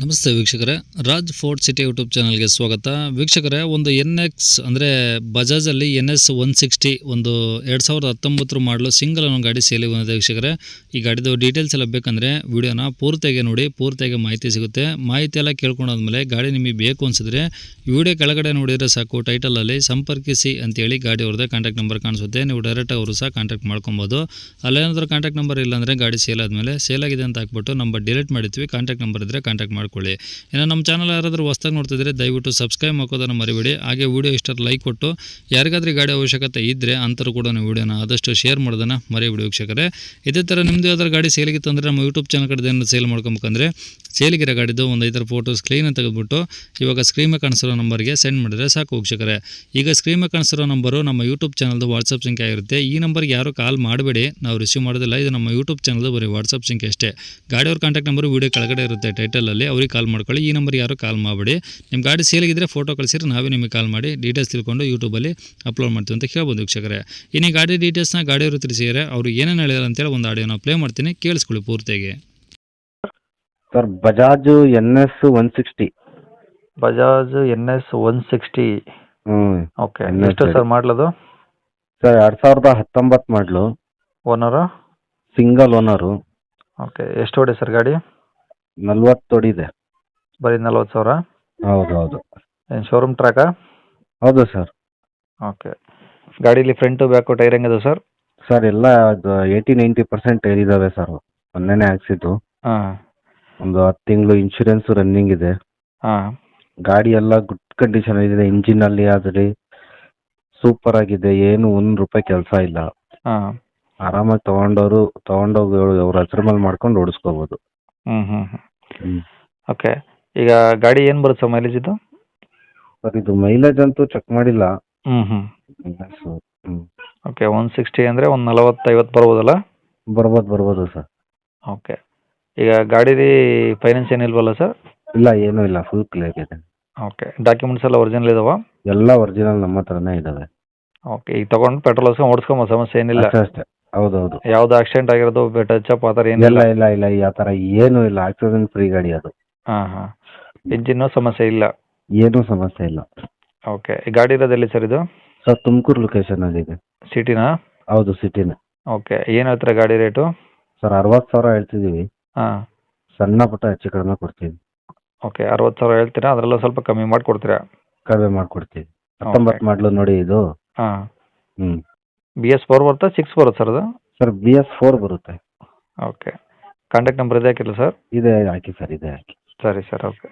ನಮಸ್ತೆ ವೀಕ್ಷಕರೇ. Raj fort city YouTube ಚಾನಲ್ಗೆ ಸ್ವಾಗತ. ವೀಕ್ಷಕರೇ, ಒಂದು ಎನ್ ಎಕ್ಸ್ ಅಂದರೆ ಬಜಾಜಲ್ಲಿ ಎನ್ ಎಸ್ ಒನ್ ಸಿಕ್ಸ್ಟಿ ಒಂದು ಎರಡು ಸಾವಿರದ ಹತ್ತೊಂಬತ್ತರ ಮಾಡಲು ಸಿಂಗಲ್ ಅನ್ನೋ ಗಾಡಿ ಸೇಲಿಗೆ ಬಂದಿದೆ ವೀಕ್ಷಕರೇ. ಈ ಗಾಡಿದು ಡೀಟೇಲ್ಸ್ ಎಲ್ಲ ಬೇಕಂದರೆ ವಿಡಿಯೋನ ಪೂರ್ತಿಯಾಗಿ ನೋಡಿ, ಪೂರ್ತಿಯಾಗಿ ಮಾಹಿತಿ ಸಿಗುತ್ತೆ. ಮಾಹಿತಿ ಎಲ್ಲ ಕೇಳ್ಕೊಂಡಾದ್ಮೇಲೆ ಗಾಡಿ ನಿಮಗೆ ಬೇಕು ಅನಿಸಿದ್ರೆ ವಿಡಿಯೋ ಕೆಳಗಡೆ ನೋಡಿದರೆ ಸಾಕು ಟೈಟಲಲ್ಲಿ ಸಂಪರ್ಕಿಸಿ ಅಂತೇಳಿ ಗಾಡಿ ಅವ್ರದ್ದೇ ಕಾಂಟ್ಯಾಕ್ಟ್ ನಂಬರ್ ಕಾಣಿಸುತ್ತೆ. ನೀವು ಡೈರೆಕ್ಟ್ ಅವರು ಸಹ ಕಾಂಟ್ಯಾಕ್ಟ್ ಮಾಡ್ಕೊಬೋದು. ಅಲ್ಲೇನಾದರೂ ಕಾಂಟ್ಯಾಕ್ಟ್ ನಂಬರ್ ಇಲ್ಲ ಅಂದರೆ ಗಾಡಿ ಸೇಲ್ ಆದಮೇಲೆ ಸೇಲ್ ಆಗಿದೆ ಅಂತ ಹಾಕ್ಬಿಟ್ಟು ನಂಬರ್ ಡಿಲೀಟ್ ಮಾಡಿರ್ತೀವಿ. ಕಾಂಟ್ಯಾಕ್ಟ್ ನಂಬರ್ ಇದ್ದರೆ ಕಾಂಟ್ಯಾಕ್ಟ್ ಮಾಡ್ಕೊಳ್ಳಿ. ಇನ್ನು ನಮ್ಮ ಚಾನಲ್ ಯಾರಾದರೂ ಹೊಸ್ದಾಗಿ ನೋಡ್ತಿದ್ರೆ ದಯವಿಟ್ಟು ಸಬ್ಸ್ಕ್ರೈಬ್ ಹಾಕೋದನ್ನು ಮರಿಬೇಡಿ. ಹಾಗೆ ವೀಡಿಯೋ ಇಷ್ಟರ ಲೈಕ್ ಕೊಟ್ಟು, ಯಾರಿಗಾದ್ರೂ ಗಾಡಿ ಅವಶ್ಯಕತೆ ಇದ್ದರೆ ಅಂಥರು ಕೂಡ ನೀವು ವಿಡಿಯೋನ ಆದಷ್ಟು ಶೇರ್ ಮಾಡೋದನ್ನು ಮರಿಬೇಡಿ ವೀಕ್ಷಕರೇ. ಇದೇ ಥರ ನಿಮ್ಮದು ಯಾವ್ದಾದ್ರು ಗಾಡಿ ಸೇಲಿಗಿತ್ತು ಅಂದರೆ ನಮ್ಮ ಯೂಟ್ಯೂಬ್ ಚಾನಲ್ ಕಡೆ ಏನು ಸೇಲ್ ಮಾಡ್ಕೊಬೇಕಂದ್ರೆ ಸೇಲಿಗಿರೋ ಗಾಡಿದು ಒಂದು ಐದರ ಫೋಟೋಸ್ ಕ್ಲೀನಾಗಿ ತೆಗೆದುಬಿಟ್ಟು ಇವಾಗ ಸ್ಕ್ರೀನ್ ಕಾಣಿಸಿರೋ ನಂಬರ್ಗೆ ಸೆಂಡ್ ಮಾಡಿದ್ರೆ ಸಾಕು ವೀಕ್ಷಕರೇ. ಈಗ ಸ್ಕ್ರೀನ್ ಕಾಣಿಸಿರೋ ನಂಬರು ನಮ್ಮ ಯೂಟ್ಯೂಬ್ ಚಾನಲ್ದು ವಾಟ್ಸಪ್ ಸಂಖ್ಯೆ ಆಗಿರುತ್ತೆ. ಈ ನಂಬರ್ಗೆ ಯಾರು ಕಾಲ್ ಮಾಡಬೇಡಿ, ನಾವು ರಿಸೀವ್ ಮಾಡೋದಿಲ್ಲ. ಇದು ನಮ್ಮ ಯೂಟ್ಯೂಬ್ ಚಾನಲ್ದು ಬರೀ ವಾಟ್ಸಪ್ ಸಂಖ್ಯೆ ಅಷ್ಟೇ. ಗಾಡಿಯವ್ರ ಕಾಂಟ್ಯಾಕ್ಟ್ ನಂಬರು ವೀಡಿಯೋ ಕೆಳಗಡೆ ಇರುತ್ತೆ ಟೈಟಲಲ್ಲಿ ಅವ್ರಿಗೆ ಕಾಲ್ ಮಾಡ್ಕೊಳ್ಳಿ. ಈ ನಂಬರ್ ಯಾರು ಕಾಲ್ ಮಾಡಬೇಡಿ. ನಿಮ್ಮ ಗಾಡಿ ಸೇಲಿಗಿದ್ರೆ ಫೋಟೋ ಕಳಿಸಿದ್ರೆ ನಾವೇ ನಿಮಗೆ ಕಾಲ್ ಮಾಡಿ ಡೀಟೇಲ್ಸ್ ತಿಳ್ಕೊಂಡು ಯೂಟ್ಯೂಬಲ್ಲಿ ಅಪ್ಲೋಡ್ ಮಾಡ್ತೀವಿ ಅಂತ ಕೇಳ್ಬೋದು ವೀಕ್ಷಕರೇ. ಇನ್ನು ಈ ಗಾಡಿ ಡೀಟೇಲ್ಸ್ನ ಗಾಡಿಯವರು ತಿಳಿಸಿದರೆ ಅವರು ಏನೇನು ಹೇಳಿದಾರೆ ಅಂತೇಳಿ ಒಂದು ಆಡಿಯೋನ ಪ್ಲೇ ಮಾಡ್ತೀನಿ. ಕೇಳಿಸ್ಕೊಳ್ಳಿ ಪೂರ್ತಿಯಾಗಿ. Sir Bajaj N S one sixty Bajaj N S one sixty ಹ್ಞೂ ಓಕೆ ಎಷ್ಟು ಸರ್ ಮಾಡ್ಲದು ಸರ್ ಎರಡು ಸಾವಿರದ ಹತ್ತೊಂಬತ್ತು ಮಾಡಲು ಓನರು ಸಿಂಗಲ್ ಓನರು ಓಕೆ ಎಷ್ಟು ಹೊಡೆ ಸರ್ ಗಾಡಿ? ನಲ್ವತ್ತು ತೊಡಿದೆ. ಬರೀ ನಲ್ವತ್ತು ಸಾವಿರ? ಹೌದು ಹೌದು ಏನು ಶೋರೂಮ್ ಟ್ರ್ಯಾಕಾ ಹೌದು ಸರ್ ಓಕೆ ಗಾಡೀಲಿ ಫ್ರಂಟು ಬ್ಯಾಕು ಟೈರ್ ಹೆಂಗಿದೆ ಸರ್ ಸರ್ ಎಲ್ಲ ಅದು ಏಯ್ಟಿ ನೈಂಟಿ ಪರ್ಸೆಂಟ್ ಇದಾವೆ ಸರ್ ಮೊನ್ನೆನೇ ಹಾಕ್ಸಿದ್ದು. ಹಾಂ. ಒಂದು ಹತ್ತು ತಿಂಗಳು ಇನ್ಶೂರೆನ್ಸ್ ರನ್ನಿಂಗ್ ಇದೆ. ಹಾಂ. ಗಾಡಿ ಎಲ್ಲ ಗುಡ್ ಕಂಡೀಷನ್ ಇದೆ. ಇಂಜಿನ್ ಅಲ್ಲಿ ಆದ್ರೆ ಸೂಪರ್ ಆಗಿದೆ. ಏನು ಒಂದು ರೂಪಾಯಿ ಕೆಲಸ ಇಲ್ಲ. ಹಾಂ. ಆರಾಮಾಗಿ ತಗೊಂಡವರು ತಗೊಂಡೋಗಿ ಅವ್ರ ಹೆಸರು ಮೇಲೆ ಮಾಡ್ಕೊಂಡು ಓಡಿಸ್ಕೋಬೋದು. ಹ್ಞೂ ಹ್ಞೂ ಹ್ಞೂ ಹ್ಞೂ ಓಕೆ ಈಗ ಗಾಡಿ ಏನು ಬರುತ್ತೆ ಸರ್ ಮೈಲೇಜ್ ಇದು? ಸರ್ ಇದು ಮೈಲೇಜ್ ಅಂತೂ ಚೆಕ್ ಮಾಡಿಲ್ಲ. ಹ್ಞೂ ಹ್ಞೂ ಹ್ಞೂ ಓಕೆ ಒನ್ ಸಿಕ್ಸ್ಟಿ ಅಂದರೆ ಒಂದು ನಲವತ್ತು ಐವತ್ತು ಬರ್ಬೋದಲ್ಲ? ಬರ್ಬೋದು ಬರ್ಬೋದು ಸರ್. ಓಕೆ ಈಗ ಗಾಡೀಲಿ ಫೈನಾನ್ಸ್ ಏನಿಲ್ವಲ್ಲ ಸರ್ ಇಲ್ಲ ಏನೂ ಇಲ್ಲ ಫುಲ್ ಕ್ಲಿಯರ್ ಇದೆ. ಓಕೆ ಡಾಕ್ಯುಮೆಂಟ್ಸ್ ಎಲ್ಲ ಒರಿಜಿನಲ್ ಇದಾವ? ಎಲ್ಲ ಒರಿಜಿನಲ್ ನಮ್ಮ ಹತ್ರನೇ ಇದಾವೆ. ಓಕೆ ಈಗ ತೊಗೊಂಡು ಪೆಟ್ರೋಲ್ ಹಾಕ್ಸ್ಕೊಂಡು ಓಡಿಸ್ಕೊಂಬ ಸಮಸ್ಯೆ ಏನಿಲ್ಲ. ಅಷ್ಟೇ ಅಷ್ಟೇ. ಹೌದೌದು. ಯಾವ್ದು ಆಕ್ಸಿಡೆಂಟ್ ಆಗಿರೋದು ಟಚ್ ಅಪ್ ಆತರ ಥರ ಇಲ್ಲ ಏನಿಲ್ಲ ಇಲ್ಲ ಇಲ್ಲ ಆ ಥರ ಏನೂ ಇಲ್ಲ. ಆಕ್ಸಿಡೆಂಟ್ ಫ್ರೀ ಗಾಡಿ ಅದು. ಹಾ ಹಾಂ. ಇಂಜಿನ್ನು ಸಮಸ್ಯೆ ಇಲ್ಲ. ಏನೂ ಸಮಸ್ಯೆ ಇಲ್ಲ. ಓಕೆ ಈ ಗಾಡಿ ಇರೋದೆಲ್ಲಿ ಸರ್ ಇದು? ಸರ್ ತುಮಕೂರು ಲೊಕೇಶನಲ್ಲಿ ಇದೆ. ಸಿಟಿನಾ ಹೌದು ಸಿಟಿನ ಓಕೆ ಏನು ಹೇಳ್ತಾರೆ ಗಾಡಿ ರೇಟು ಸರ್ ಅರವತ್ ಸಾವಿರ ಹೇಳ್ತಿದೀವಿ ಹಾಂ. ಸಣ್ಣ ಪುಟ್ಟ ಹೆಚ್ಚು ಕಡಿಮೆ ಕೊಡ್ತೀವಿ. ಓಕೆ ಅರವತ್ತು ಸಾವಿರ ಹೇಳ್ತೀರಾ? ಅದರಲ್ಲೂ ಸ್ವಲ್ಪ ಕಮ್ಮಿ ಮಾಡಿ ಕೊಡ್ತೀರಾ ಕಡಿಮೆ ಮಾಡಿಕೊಡ್ತೀವಿ. ಹತ್ತೊಂಬತ್ತು ಮಾಡ್ಲು ನೋಡಿ ಇದು. ಹಾ. ಹ್ಞೂ ಬಿ ಎಸ್ ಫೋರ್ ಬರುತ್ತಾ ಸಿಕ್ಸ್ ಬರುತ್ತೆ ಸರ್ ಅದು? ಸರ್ ಬಿ ಎಸ್ ಫೋರ್ ಬರುತ್ತೆ. ಓಕೆ ಕಾಂಟ್ಯಾಕ್ಟ್ ನಂಬರ್ ಇದೆ ಹಾಕಿಲ್ಲ ಸರ್ ಇದೆ ಹಾಕಿ ಸರ್ ಇದೆ ಹಾಕಿ. ಸರಿ ಸರ್ ಓಕೆ